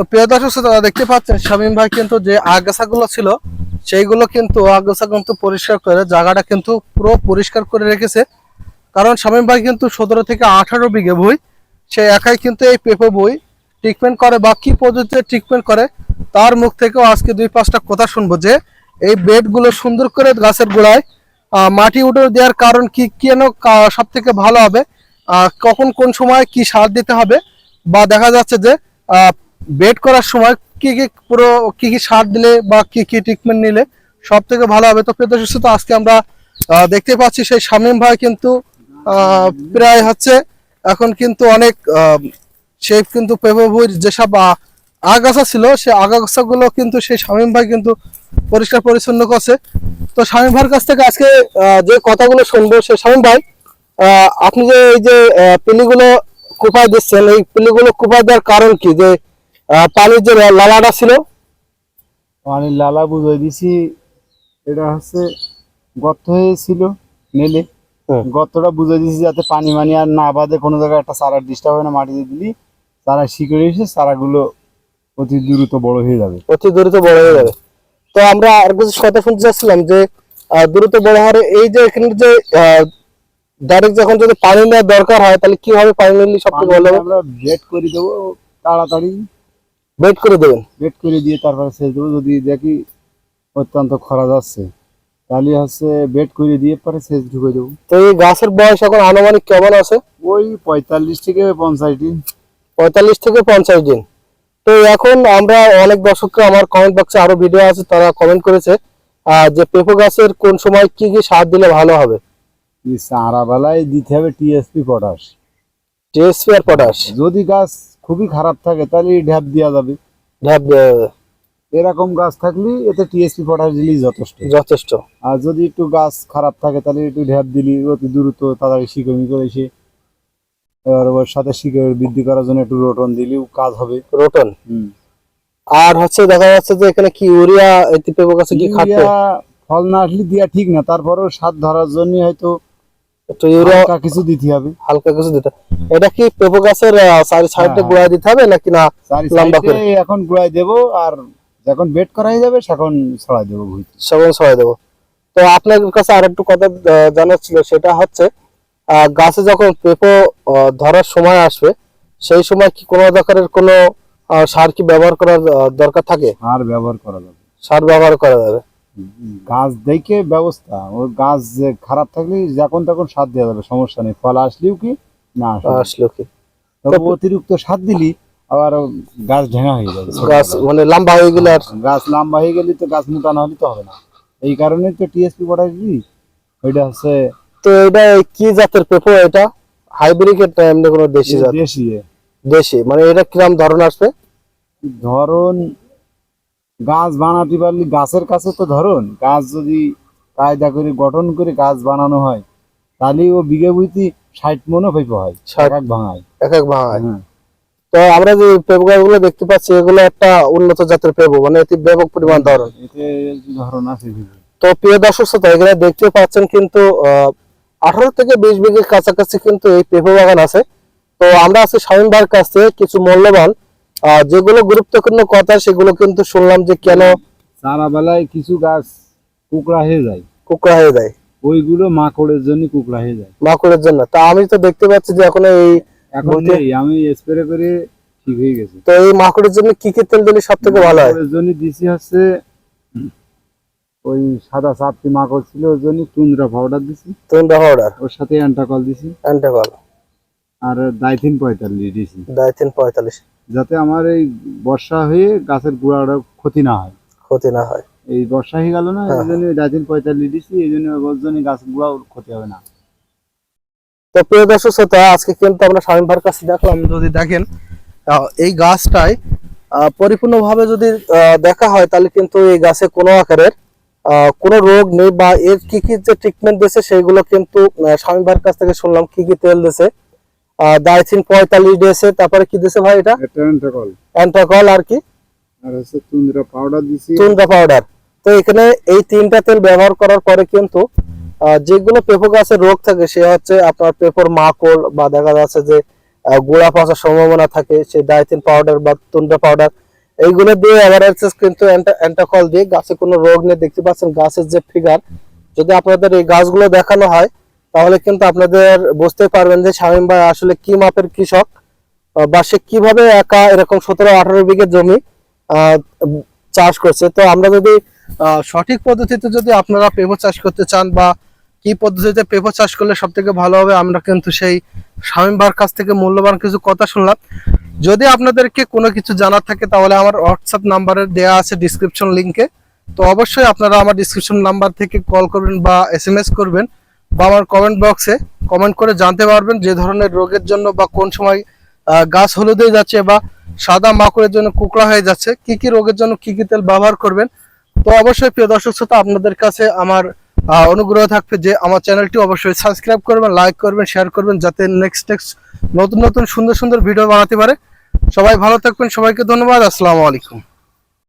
তো প্রিয় দর্শক শ্রোতা, দেখতে পাচ্ছেন শামীম ভাই কিন্তু যে আগাছাগুলো ছিল সেইগুলো কিন্তু আগাছা কিন্তু পরিষ্কার করে জায়গাটা কিন্তু পুরো পরিষ্কার করে রেখেছে। কারণ শামীম ভাই কিন্তু সতেরো থেকে আঠারো বিঘে বই সে একাই কিন্তু এই পেঁপে বই ট্রিটমেন্ট করে বা কি পদ্ধতিতে ট্রিটমেন্ট করে তার মুখ থেকেও আজকে দুই পাঁচটা কথা শুনব যে এই বেডগুলো সুন্দর করে গাছের গোড়ায় মাটি উঠে দেওয়ার কারণ কি কেন সব থেকে ভালো হবে কখন কোন সময় কি সার দিতে হবে বা দেখা যাচ্ছে যে বেড করার সময় কি কি পুরো, কি কি সার দিলে বা কি কি ট্রিটমেন্ট নিলে সব থেকে ভালো হবে? তো প্রিয় দর্শক, আজকে আমরা দেখতে পাচ্ছি সেই শামীম ভাই কিন্তু প্রায় হচ্ছে এখন কিন্তু অনেক সে কিন্তু পেপে যেসব আগাছা ছিল সেই আগাছা গুলো কিন্তু সেই শামীম ভাই কিন্তু পরিষ্কার পরিচ্ছন্ন করছে। তো শামীম ভাইয়ের কাছ থেকে আজকে যে কথাগুলো শুনব, সে শামীম ভাই আপনি যে, এই যে পিলিগুলো কুপায় দিচ্ছেন, এই পিলিগুলো কোপায় দেওয়ার কারণ কি? যে পানির যে লালাটা ছিল? পানির লালা বুঝাই দিছি এটা হচ্ছে গর্ত হয়েছিল নেলে হুম। গর্তটা বুঝাই দিছি যাতে পানি মানি আর না বাদে কোনো জায়গায় একটা চারা ডিস্টার্ব হয় না মাটিতে দিলি চারা শিকড়ে এসে চারাগুলো অতি দ্রুত বড় হয়ে যাবে। অতি দ্রুত বড় হয়ে যাবে। তো আমরা আর কিছু কথা শুনতে চাচ্ছিলাম যে দ্রুত বড় হওয়ার এই যে এখানে যে ডাইরেক্ট যখন যদি পানি নেওয়ার দরকার হয় তাহলে কীভাবে পানি নিলে সবথেকে ভালো হবে? আমরা বেড করে দেবো তাড়াতাড়ি। ওয়েট করে দেবেন। বেড করে দিয়ে তারপরে সেচ দেবো। যদি দেখি অত্যন্ত খরা যাচ্ছে তাহলে হচ্ছে বেড করে দিয়ে পরে সেচ ঢুকে দেবো। তো এই গাছের বয়স এখন আনুমানিক কেমন আছে? ওই পঁয়তাল্লিশ থেকে পঞ্চাশ দিন। পঁয়তাল্লিশ থেকে পঞ্চাশ দিন। তো এখন আমরা অনেক দর্শককে আমার কমেন্ট বক্সে আরও ভিডিও আছে তারা কমেন্ট করেছে যে পেঁপো গাছের কোন সময় কি কি সার দিলে ভালো হবে? চারা বেলায় দিতে হবে টিএসপি পটাশ টিএসপি আর পটাশ যদি গাছ খুবই খারাপ থাকে তাহলে ঢ্যাপ দেওয়া যাবে। ঢাপ দেওয়া যাবে। এরকম গাছ থাকলে এতে টিএসপি পটাশ দিলেই যথেষ্ট। যথেষ্ট। আর যদি একটু গাছ খারাপ থাকে তাহলে একটু ঢ্যাপ দিলি অতি দ্রুত তাড়াতাড়ি শিকড়ি করে এসে এবার ওর সাথে শিকড় বৃদ্ধি করার জন্য একটু রোটন দিলেও কাজ হবে। রোটন? হুম। আর হচ্ছে দেখা যাচ্ছে যে এখানে কি ইউরিয়া পেঁপো গাছে কি খাচ্ছে ফল না আসলে দেওয়া ঠিক না তারপরেও স্বাদ ধরার জন্য হয়তো একটু ইউরিয়া কিছু দিতে হবে। হালকা কিছু দিতে এটা কি পেঁপো গাছের সাইড সাইডে হ্যাঁ। দিতে হবে নাকি না লম্বা করে। এখন গুড়াই দেবো আর যখন বেড করা যাবে তখন ছড়াই দেবো ভুঁইতে ছড়াই দেবো। তো আপনার কাছে আর একটু কথা জানার ছিল সেটা হচ্ছে আহ, গাছে যখন পেঁপো ধরার সময় আসবে সেই সময় কি কোনো প্রকারের কোনো সার কি ব্যবহার করার দরকার থাকে? আর ব্যবহার করা যাবে। সার ব্যবহার করা যাবে। গাছ দেখে ব্যবস্থা। ওর গাছ যে খারাপ থাকলে যখন তখন সার দেওয়া যাবে সমস্যা নেই। ফল আসলেও কি না আসলেও। কি। তবে অতিরিক্ত সার দিলি আবার গাছ ঢেঙা হয়ে যাবে। গাছ। মানে লম্বা হয়ে গেলে আর গাছ লম্বা হয়ে গেলে তো গাছ মোটা না হলে তো হবে না। এই কারণে তো টিএসপি পটাশ দিই। ওইটা হচ্ছে তো এটা কি জাতের পেঁপো এটা? হাইব্রিড এমনি কোনো দেশি জাত? দেশি দেশি মানে এটা কিরম ধরন আসবে? ধরন গাছ বানাতে পারলে গাছের কাছে তো ধরুন গাছ যদি কায়দা করে গঠন করে গাছ বানানো হয় তাহলে ও বিঘে বুঝতে ষাট মনও পেঁপে হয় ষাট। এক ভাঙায় এক এক ভাঙায় হ্যাঁ। তো আমরা যে পেঁপো গাছগুলো দেখতে পাচ্ছি এগুলো একটা উন্নত জাতের পেঁপো মানে এতে ব্যাপক পরিমাণ ধরন এতে ধরন আছে তো প্রিয় দর্শক শ্রোতা এখানে দেখতে পাচ্ছেন কিন্তু আঠারো থেকে বিশ বিঘের কাছাকাছি কিন্তু এই পেঁপে বাগান আছে তো আমরা আজকে শামীম ভাইয়ের কাছ থেকে কিছু মূল্যবান যেগুলো গুরুত্বপূর্ণ কথা সেগুলো কিন্তু শুনলাম যে কেন সারা বেলায় কিছু গাছ কুকড়া হয়ে যায়। কুকড়া হয়ে যায়। ওইগুলো মাকড়ের জন্য কুকড়া হয়ে যায়। মাকড়ের জন্য। তা আমি তো দেখতে পাচ্ছি যে এখন এই এখন আমি স্প্রে করে ঠিক হয়ে গেছে। তো এই মাকড়ের জন্য কি কি তেল দিলে সব থেকে ভালো হয়? জন্য দিছি হচ্ছে ওই সাদা চাপটি মাকড় ছিল ওর জন্য তুন্দ্রা পাউডার দিছি। তুন্ডা পাউডার ওর সাথে অ্যান্টাকল দিছি। অ্যান্টাকল আর ডাইথিন পঁয়তাল্লিশ দিছি। ডাইথিন পঁয়তাল্লিশ। যাতে আমার এই বর্ষা হয়ে গাছের গোড়াটা ক্ষতি না হয়। ক্ষতি না হয়। এই বর্ষা হয়ে গেল না হ্যাঁ। এই জন্য ডাইথিন পঁয়তাল্লিশ দিছি এই জন্য জন্য গাছের গোড়া ক্ষতি হবে না। তো প্রিয় দর্শক শ্রোতা আজকে কিন্তু আমরা স্বামী ভাইয়ের কাছে দেখলাম যদি দেখেন এই গাছটাই আহ, পরিপূর্ণভাবে যদি দেখা হয় তাহলে কিন্তু এই গাছে কোনো আকারের আহ, কোনো রোগ নেই বা এর কি কি যে ট্রিটমেন্ট দিয়েছে সেইগুলো কিন্তু স্বামী ভাইয়ের কাছ থেকে শুনলাম কি কি তেল দিয়েছে। ডাইথিন পঁয়তাল্লিশ দিয়েছে। তারপরে কি দিয়েছে ভাই এটা? অ্যান্টাকল আর কি? আর হচ্ছে তুন্দ্রা পাউডার দিছি। চুনটা পাউডার তো এখানে এই তিনটা তেল ব্যবহার করার পরে কিন্তু যেগুলো পেঁপো গাছের রোগ থাকে সে হচ্ছে আপনার পেঁপোর মাকড় বা দেখা যাচ্ছে যে গোড়া পচার সম্ভাবনা থাকে সেই ডাইথিন পাউডার বা তুন্ডা পাউডার এইগুলো দিয়ে এভারেজেস কিন্তু অ্যান্টাকল দিয়ে গাছে কোনো রোগ নেই। দেখতে পাচ্ছেন গাছের যে ফিগার যদি আপনাদের এই গাছগুলো দেখানো হয় তাহলে কিন্তু আপনাদের বুঝতে পারবেন যে শামীম ভাই আসলে কি মাপের কৃষক বা সে কীভাবে একা এরকম সতেরো আঠারো বিঘে জমি চাষ করছে। তো আমরা যদি সঠিক পদ্ধতিতে যদি আপনারা পেঁপো চাষ করতে চান বা কি পদ্ধতিতে পেঁপো চাষ করলে সব থেকে ভালো হবে, আমরা কিন্তু সেই শামীম ভাইয়ের কাছ থেকে মূল্যবান কিছু কথা শুনলাম। যদি আপনাদেরকে কোনো কিছু জানার থাকে, তাহলে আমার হোয়াটসঅ্যাপ নাম্বারে দেওয়া আছে ডিসক্রিপশন লিঙ্কে তো অবশ্যই আপনারা আমার ডিসক্রিপশন নাম্বার থেকে কল করবেন বা এস করবেন। বা আমার কমেন্ট বক্সে কমেন্ট করে জানতে পারবেন যে ধরনের রোগের জন্য বা কোন সময় গাছ হলুদে যাচ্ছে বা সাদা মাকড়ের জন্য কুকড়া হয়ে যাচ্ছে, কি কি রোগের জন্য কি কি তেল ব্যবহার করবেন। তো অবশ্যই প্রিয় দর্শক শ্রোতা, আপনাদের কাছে আমার অনুগ্রহ থাকবে যে আমার চ্যানেলটি অবশ্যই সাবস্ক্রাইব করবেন লাইক করবেন শেয়ার করবেন, যাতে নেক্সট নেক্সট নতুন নতুন সুন্দর সুন্দর ভিডিও বানাতে পারে। সবাই ভালো থাকবেন, সবাইকে ধন্যবাদ, আসসালামু আলাইকুম।